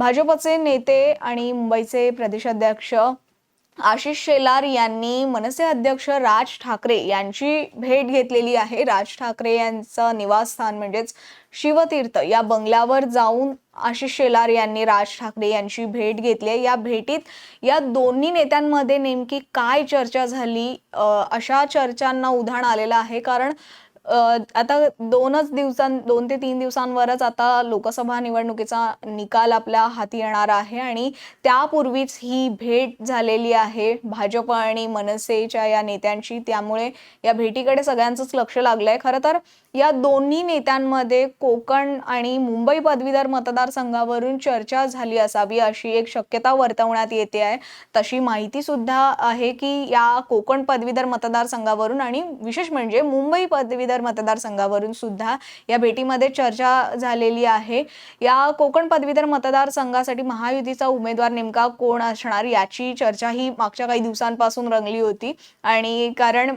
भाजपचे नेते आणि मुंबईचे प्रदेशाध्यक्ष आशिष शेलार यांनी मनसे अध्यक्ष राज ठाकरे यांची भेट घेतलेली आहे. राज ठाकरे यांचं निवासस्थान म्हणजेच शिवतीर्थ या बंगल्यावर जाऊन आशिष शेलार यांनी राज ठाकरे यांची भेट घेतली आहे. या भेटीत या दोन्ही नेत्यांमध्ये नेमकी काय चर्चा झाली अशा चर्चांना उधाण आलेलं आहे. कारण आता दोनच दिवसां दोन ते तीन दिवसांवरच आता लोकसभा निवडणुकीचा निकाल आपल्या हाती येणार आहे आणि त्यापूर्वीच ही भेट झालेली आहे भाजप आणि मनसेच्या या नेत्यांची. त्यामुळे या भेटीकडे सगळ्यांचंच लक्ष लागलंय. खरं तर या दोन्ही नेत्यांमध्ये कोकण आणि मुंबई पदवीधर मतदारसंघावरून चर्चा झाली असावी अशी एक शक्यता वर्तवण्यात येते आहे. तशी माहिती सुद्धा आहे की या कोकण पदवीधर मतदारसंघावरून आणि विशेष म्हणजे मुंबई पदवीधर मतदारसंघावरून सुद्धा या भेटीमध्ये चर्चा झालेली आहे. या कोकण पदवीधर मतदारसंघासाठी महायुतीचा उमेदवार नेमका कोण असणार याची चर्चा ही मागच्या काही दिवसांपासून रंगली होती. आणि कारण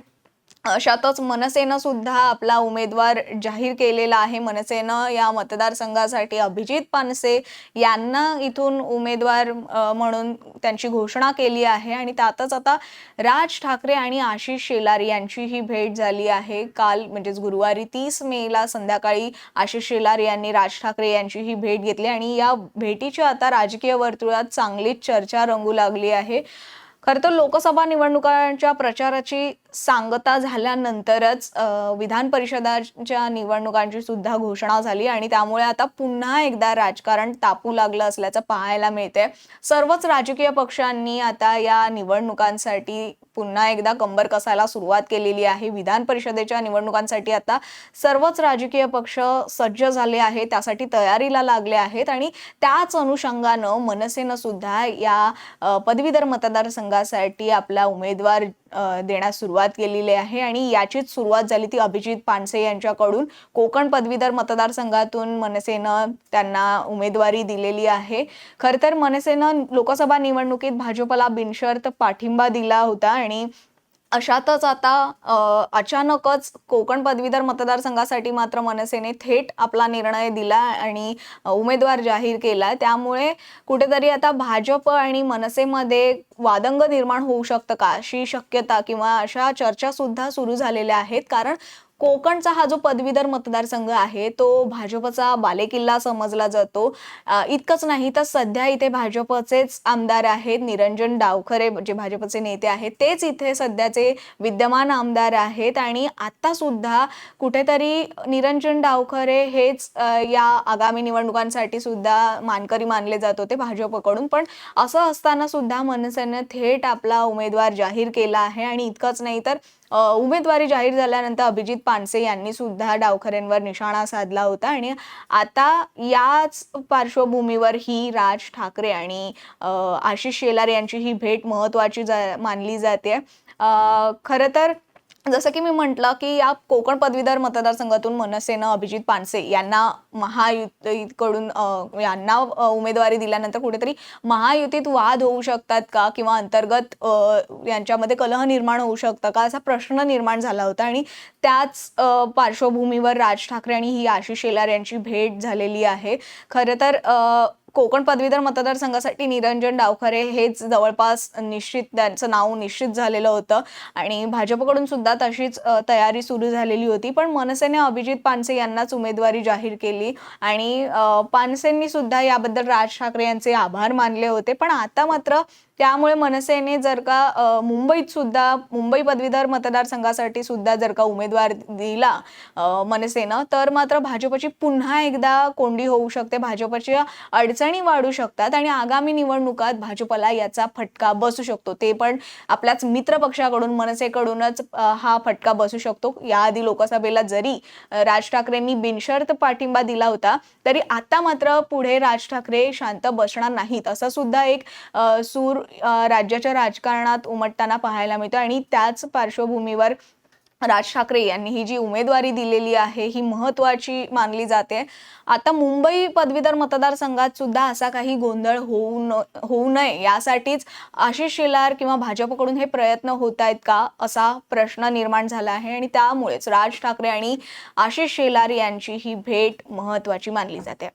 अशातच मनसेनं सुद्धा आपला उमेदवार जाहीर केलेला आहे. मनसेनं या मतदारसंघासाठी अभिजित पानसे यांना इथून उमेदवार म्हणून त्यांची घोषणा केली आहे. आणि त्यातच आता राज ठाकरे आणि आशिष शेलार यांची ही भेट झाली आहे. काल म्हणजेच गुरुवारी तीस मेला संध्याकाळी आशिष शेलार यांनी राज ठाकरे यांची ही भेट घेतली आणि या भेटीची आता राजकीय वर्तुळात चांगलीच चर्चा रंगू लागली आहे. खरं तर लोकसभा निवडणुकांच्या प्रचाराची सांगता झाल्यानंतरच विधान परिषदाच्या निवडणुकांची सुद्धा घोषणा झाली आणि त्यामुळे आता पुन्हा एकदा राजकारण तापू लागलं असल्याचं पाहायला मिळते सर्वच राजकीय पक्षांनी आता या निवडणुकांसाठी पुन्हा एकदा कंबर कसायला सुरुवात केलेली आहे. विधान परिषदेच्या निवडणुकांसाठी आता सर्वच राजकीय पक्ष सज्ज झाले आहेत त्यासाठी तयारीला लागले आहेत आणि त्याच अनुषंगानं मनसेनं सुद्धा या पदवीधर मतदारसंघासाठी आपला उमेदवार देण्यास सुरुवात केलेली आहे आणि याचीच सुरुवात झाली ती अभिजित पानसे यांच्याकडून. कोकण पदवीधर मतदारसंघातून मनसेनं त्यांना उमेदवारी दिलेली आहे. खरं तर मनसेनं लोकसभा निवडणुकीत भाजपला बिनशर्त पाठिंबा दिला होता आणि अशातच आता अचानकच कोकण पदवीधर मतदारसंघासाठी मात्र मनसेने थेट आपला निर्णय दिला आणि उमेदवार जाहीर केला त्यामुळे कुठेतरी आता भाजप आणि मनसेमध्ये वादंग निर्माण होऊ शकतं का? अशी शक्यता किंवा अशा चर्चा सुद्धा सुरू झालेल्या आहेत. कारण कोकणचा हा जो पदवीधर मतदारसंघ आहे तो भाजपचा बालेकिल्ला समजला जातो. इतकंच नाही तर सध्या इथे भाजपचेच आमदार आहेत निरंजन डावखरे जे भाजपचे नेते आहेत तेच इथे सध्याचे विद्यमान आमदार आहेत आणि आता सुद्धा कुठेतरी निरंजन डावखरे हेच या आगामी निवडणुकांसाठी सुद्धा मानकरी मानले जात होते भाजपकडून. पण असं असताना सुद्धा मनसेनं थेट आपला उमेदवार जाहीर केला आहे आणि इतकंच नाही तर उमेदवारी जाहीर झाल्यानंतर अभिजित पानसे यांनी सुद्धा डावखरेंवर निशाणा साधला होता आणि आता याच पार्श्वभूमीवर ही राज ठाकरे आणि आशिष शेलार यांची ही भेट महत्वाची जा मानली जाते. खरं तर जसं की मी म्हटलं की या कोकण पदवीधर मतदारसंघातून मनसेनं अभिजित पानसे यांना महायुतीकडून यांना उमेदवारी दिल्यानंतर कुठेतरी महायुतीत वाद होऊ शकतात का? किंवा अंतर्गत यांच्यामध्ये कलह निर्माण होऊ शकतं का? असा प्रश्न निर्माण झाला होता. आणि त्याच पार्श्वभूमीवर राज ठाकरे आणि ही आशिष शेलार यांची भेट झालेली आहे. खरं तर कोकण पदवीधर मतदारसंघासाठी निरंजन डावखरे हेच जवळपास निश्चित त्यांचं नाव निश्चित झालेलं होतं. आणि भाजपकडून सुद्धा तशीच तयारी सुरू झालेली होती. पण मनसेने अभिजित पानसे यांनाच उमेदवारी जाहीर केली. आणि पानसेंनी सुद्धा याबद्दल राज ठाकरे यांचे आभार मानले होते. पण आता मात्र त्यामुळे मनसेने जर का मुंबईत सुद्धा मुंबई पदवीधर मतदारसंघासाठी सुद्धा जर का उमेदवार दिला मनसेनं तर मात्र भाजपची पुन्हा एकदा कोंडी होऊ शकते. भाजपच्या अडचण वाढू शकतात आणि आगामी निवडणुकात भाजपला याचा फटका बसू शकतो. ते पण आपल्याच मित्र पक्षाकडून मनसेकडूनच हा फटका बसू शकतो. याआधी लोकसभेला जरी राज ठाकरेंनी बिनशर्त पाठिंबा दिला होता तरी आता मात्र पुढे राज ठाकरे शांत बसणार नाहीत. असं सुद्धा एक सूर राज्याच्या राजकारणात उमटताना पाहायला मिळतो आणि त्याच पार्श्वभूमीवर राज ठाकरे यांनी ही जी उमेदवारी दिलेली आहे ही महत्वाची मानली जाते. आता मुंबई पदवीधर मतदारसंघात सुद्धा असा काही गोंधळ होऊ न होऊ नये यासाठीच आशिष शेलार किंवा भाजपकडून हे प्रयत्न होत आहेत का असा प्रश्न निर्माण झाला आहे आणि त्यामुळेच राज ठाकरे आणि आशिष शेलार यांची ही भेट महत्वाची मानली जाते.